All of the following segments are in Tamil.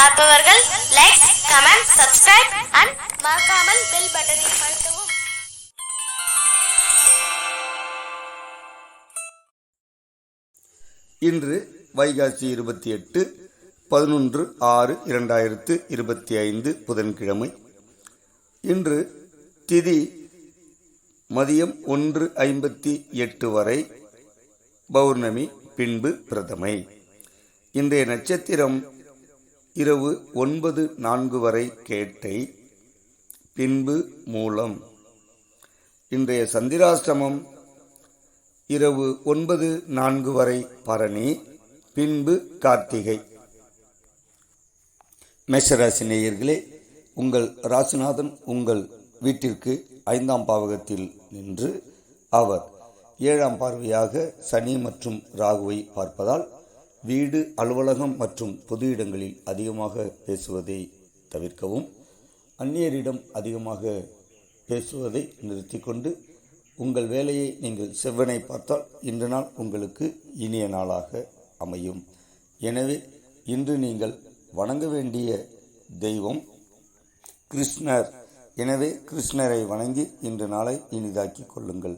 பார்ப்பவர்கள் லைக் கமெண்ட் சப்ஸ்கிரைப் அண்ட் மறக்காமல் பெல் பட்டனை அழுத்தவும். இன்று வைகாசி இருபத்தி எட்டு பதினொன்று ஆறு இரண்டாயிரத்து இருபத்தி ஐந்து புதன்கிழமை. இன்று திதி மதியம் ஒன்று ஐம்பத்தி எட்டு வரை பௌர்ணமி பின்பு பிரதமை. இன்றைய நட்சத்திரம் இரவு ஒன்பது நான்கு வரை கேட்டை பின்பு மூலம். இன்றைய சந்திராஷ்டமம் இரவு ஒன்பது நான்கு வரை பரணி பின்பு கார்த்திகை. மேஷராசி நேயர்களே உங்கள் ராசிநாதன் உங்கள் வீட்டிற்கு ஐந்தாம் பாவகத்தில் நின்று அவர் ஏழாம் பார்வையாக சனி மற்றும் ராகுவை பார்ப்பதால் வீடு அலுவலகம் மற்றும் பொது இடங்களில் அதிகமாக பேசுவதை தவிர்க்கவும் அந்நியரிடம் அதிகமாக பேசுவதை நிறுத்திக்கொண்டு உங்கள் வேலையை நீங்கள் செவ்வனை பார்த்தால் இன்று நாள் உங்களுக்கு இனிய நாளாக அமையும். எனவே இன்று நீங்கள் வணங்க வேண்டிய தெய்வம் கிருஷ்ணர். எனவே கிருஷ்ணரை வணங்கி இன்று நாளை இனிதாக்கிக் கொள்ளுங்கள்.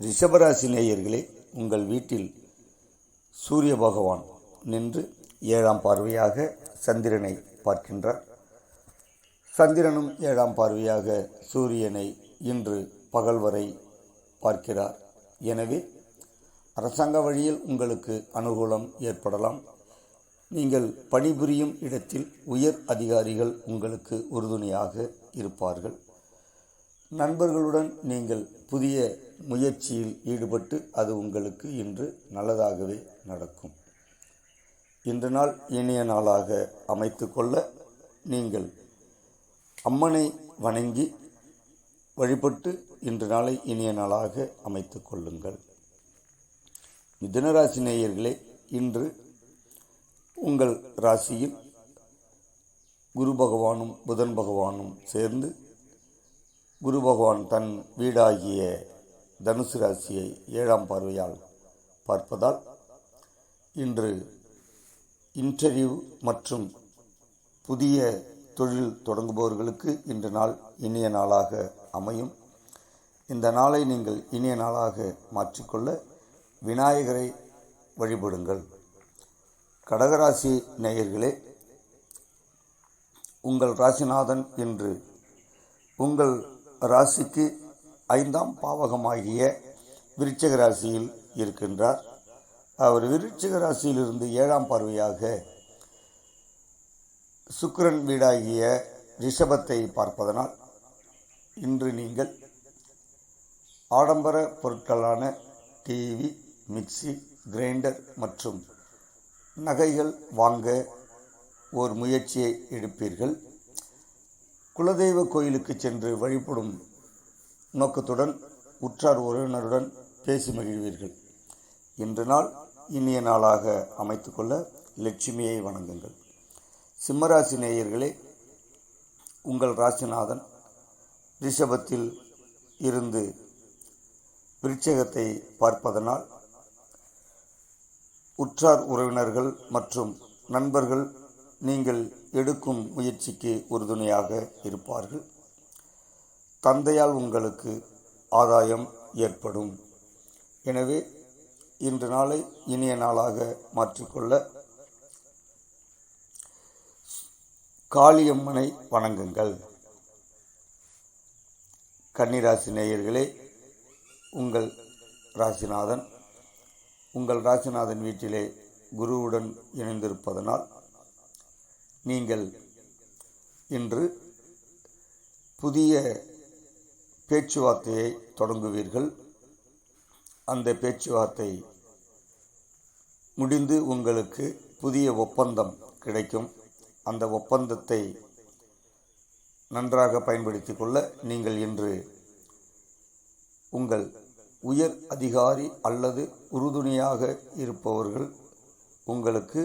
ரிஷபராசி நேயர்களே உங்கள் வீட்டில் சூரிய பகவான் நின்று ஏழாம் பார்வையாக சந்திரனை பார்க்கின்றார். சந்திரனும் ஏழாம் பார்வையாக சூரியனை இன்று பகல் வரை பார்க்கிறார். எனவே அரசாங்க வழியில் உங்களுக்கு அனுகூலம் ஏற்படலாம். நீங்கள் பணிபுரியும் இடத்தில் உயர் அதிகாரிகள் உங்களுக்கு உறுதுணையாக இருப்பார்கள். நண்பர்களுடன் நீங்கள் புதிய முயற்சியில் ஈடுபட்டு அது உங்களுக்கு இன்று நல்லதாகவே நடக்கும். இன்று நாள் இனிய நாளாக அமைத்துக்கொள்ள நீங்கள் அம்மனை வணங்கி வழிபட்டு இன்று நாளை இனிய நாளாக அமைத்து கொள்ளுங்கள். மிதுனராசி நேயர்களே இன்று உங்கள் ராசியில் குரு பகவானும் புதன் பகவானும் சேர்ந்து குரு பகவான் தன் வீடாகிய தனுசு ராசியை ஏழாம் பார்வையால் பார்ப்பதால் இன்று இன்டர்வியூ மற்றும் புதிய தொழில் தொடங்குபவர்களுக்கு இன்று நாள் இனிய நாளாக அமையும். இந்த நாளை நீங்கள் இனிய நாளாக மாற்றிக்கொள்ள விநாயகரை வழிபடுங்கள். கடகராசி நேயர்களே உங்கள் ராசிநாதன் இன்று உங்கள் ராசிக்கு ஐந்தாம் பாவகமாகிய விருச்சக ராசியில் இருக்கின்றார். அவர் விருட்சிக ராசியிலிருந்து ஏழாம் பார்வையாக சுக்கரன் வீடாகிய ரிஷபத்தை பார்ப்பதனால் இன்று நீங்கள் ஆடம்பர பொருட்களான டிவி மிக்சி கிரைண்டர் மற்றும் நகைகள் வாங்க ஒரு முயற்சியை எடுப்பீர்கள். குலதெய்வ கோயிலுக்கு சென்று வழிபடும் நோக்கத்துடன் உற்றார் உறவினருடன் பேசி மகிழ்வீர்கள். இன்று நாள் இனிய நாளாக அமைத்துக்கொள்ள லட்சுமியை வணங்குங்கள். சிம்மராசி நேயர்களே உங்கள் ராசிநாதன் ரிஷபத்தில் இருந்து விருட்சகத்தை பார்ப்பதனால் உற்றார் உறவினர்கள் மற்றும் நண்பர்கள் நீங்கள் எடுக்கும் முயற்சிக்கு உறுதுணையாக இருப்பார்கள். தந்தையால் உங்களுக்கு ஆதாயம் ஏற்படும். எனவே இன்று நாளை இனிய நாளாக மாற்றிக்கொள்ள காளியம்மனை வணங்குங்கள். கன்னிராசி நேயர்களே உங்கள் ராசிநாதன் உங்கள் ராசிநாதன் வீட்டிலே குருவுடன் இணைந்திருப்பதனால் நீங்கள் இன்று புதிய பேச்சுவார்த்தையை தொடங்குவீர்கள். அந்த பேச்சுவார்த்தை முடிந்து உங்களுக்கு புதிய ஒப்பந்தம் கிடைக்கும். அந்த ஒப்பந்தத்தை நன்றாக பயன்படுத்தி கொள்ள நீங்கள் இன்று உங்கள் உயர் அதிகாரி அல்லது உறுதுணையாக இருப்பவர்கள் உங்களுக்கு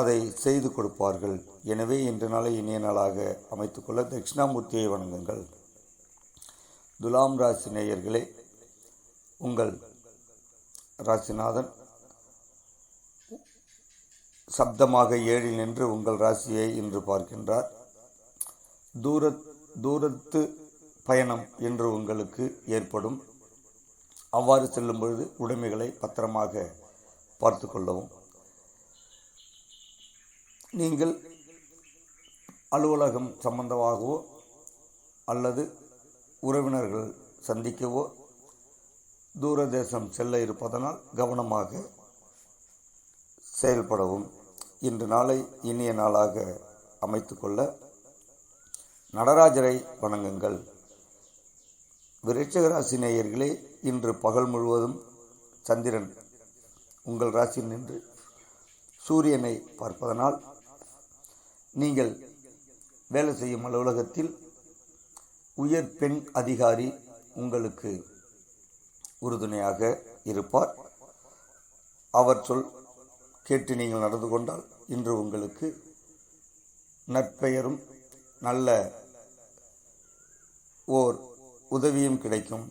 அதை செய்து கொடுப்பார்கள். எனவே இன்று நாளை இனிய நாளாக அமைத்துக்கொள்ள தட்சிணாமூர்த்தியை வணங்குங்கள். துலாம் ராசி நேயர்களே உங்கள் ராசிநாதன். சப்தமாக ஏழில் நின்று உங்கள் ராசியை இன்று பார்க்கின்றார். தூர தூரத்து பயணம் என்று உங்களுக்கு ஏற்படும். அவ்வாறு செல்லும் பொழுது உடைமைகளை பத்திரமாக பார்த்து கொள்ளவும். நீங்கள் அலுவலகம் சம்பந்தமாகவோ அல்லது உறவினர்கள் சந்திக்கவோ தூரதேசம் செல்ல இருப்பதனால் கவனமாக செயல்படவும் இன்று நாளை இனிய நாளாக அமைத்துக்கொள்ள நடராஜரை வணங்குங்கள். விருட்சக ராசி நேயர்களே இன்று பகல் முழுவதும் சந்திரன் உங்கள் ராசியில் நின்று சூரியனை பார்ப்பதனால் நீங்கள் வேலை செய்யும் அலுவலகத்தில் உயர் பெண் அதிகாரி உங்களுக்கு உறுதுணையாக இருப்பார். அவர் சொல் கேட்டு நீங்கள் நடந்து கொண்டால் இன்று உங்களுக்கு நற்பெயரும் நல்ல ஓர் உதவியும் கிடைக்கும்.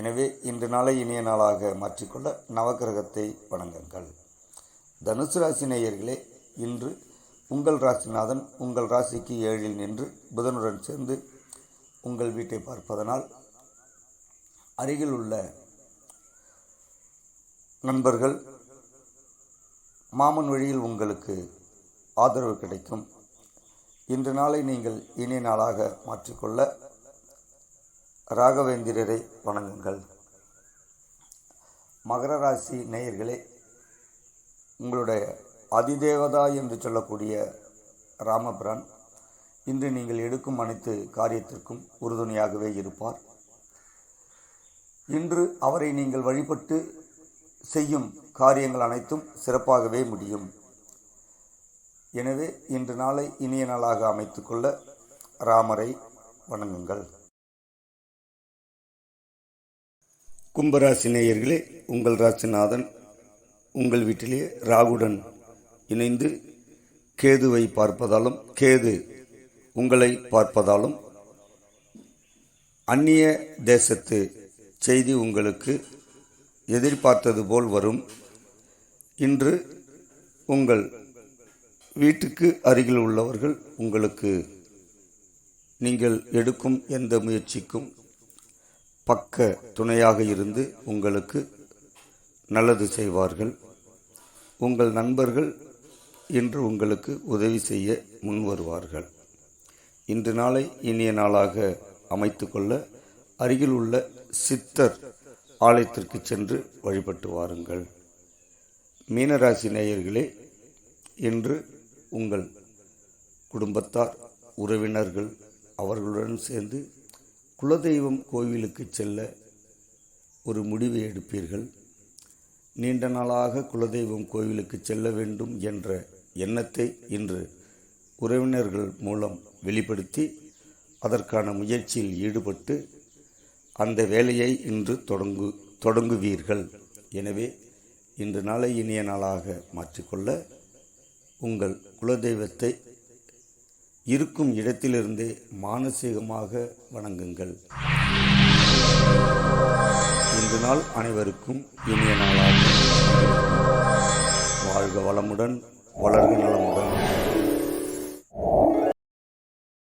எனவே இன்று நாளை இனிய நாளாக மாற்றிக்கொள்ள நவக்கிரகத்தை வணங்குங்கள். தனுசு ராசி நேயர்களே இன்று உங்கள் ராசிநாதன் உங்கள் ராசிக்கு ஏழில் நின்று புதனுடன் சேர்ந்து உங்கள் வீட்டை பார்ப்பதனால் அருகில் உள்ள நண்பர்கள் மாமன் வழியில் உங்களுக்கு ஆதரவு கிடைக்கும். இன்று நாளை நீங்கள் இனிய நாளாக மாற்றிக்கொள்ள ராகவேந்திரரை வணங்குங்கள். மகர ராசி நேயர்களே உங்களுடைய அதிதேவதா என்று சொல்லக்கூடிய ராமபிரான் இன்று நீங்கள் எடுக்கும் அனைத்து காரியத்திற்கும் உறுதுணையாகவே இருப்பார். இன்று அவரை நீங்கள் வழிபட்டு செய்யும் காரியங்கள் அனைத்தும் சிறப்பாகவே முடியும். எனவே இன்று நாளை இனிய நாளாக அமைத்துக்கொள்ள ராமரை வணங்குங்கள். கும்பராசி நேயர்களே உங்கள் ராசிநாதன் உங்கள் வீட்டிலே ராகுடன் இணைந்து கேதுவை பார்ப்பதாலும் கேது உங்களை பார்ப்பதாலும் அந்நிய தேசத்து செய்தி உங்களுக்கு எதிர்பார்த்தது போல் வரும். இன்று உங்கள் வீட்டுக்கு அருகில் உள்ளவர்கள் உங்களுக்கு நீங்கள் எடுக்கும் எந்த முயற்சிக்கும் பக்க துணையாக இருந்து உங்களுக்கு நல்லது செய்வார்கள். உங்கள் நண்பர்கள் இன்று உங்களுக்கு உதவி செய்ய முன் வருவார்கள். இன்று நாளை இனிய நாளாக அமைத்துக்கொள்ள அருகில் உள்ள சித்தர் ஆலயத்திற்கு சென்று வழிபட்டு வாருங்கள். மீனராசி நேயர்களே இன்று உங்கள் குடும்பத்தார் உறவினர்கள் அவர்களுடன் சேர்ந்து குலதெய்வம் கோவிலுக்கு செல்ல ஒரு முடிவை எடுப்பீர்கள். நீண்ட நாளாக குலதெய்வம் கோவிலுக்கு செல்ல வேண்டும் என்ற எண்ணத்தை இன்று உறவினர்கள் மூலம் வெளிப்படுத்தி அதற்கான முயற்சியில் ஈடுபட்டு அந்த வேலையை இன்று தொடங்கு தொடங்குவீர்கள். எனவே இன்று நாளை இனிய நாளாக மாற்றிக்கொள்ள உங்கள் குலதெய்வத்தை இருக்கும் இடத்திலிருந்தே மானசீகமாக வணங்குங்கள். இன்று நாள் அனைவருக்கும் இனிய நாளாக. வாழ்க வளமுடன் வளர்க நலமுடன்.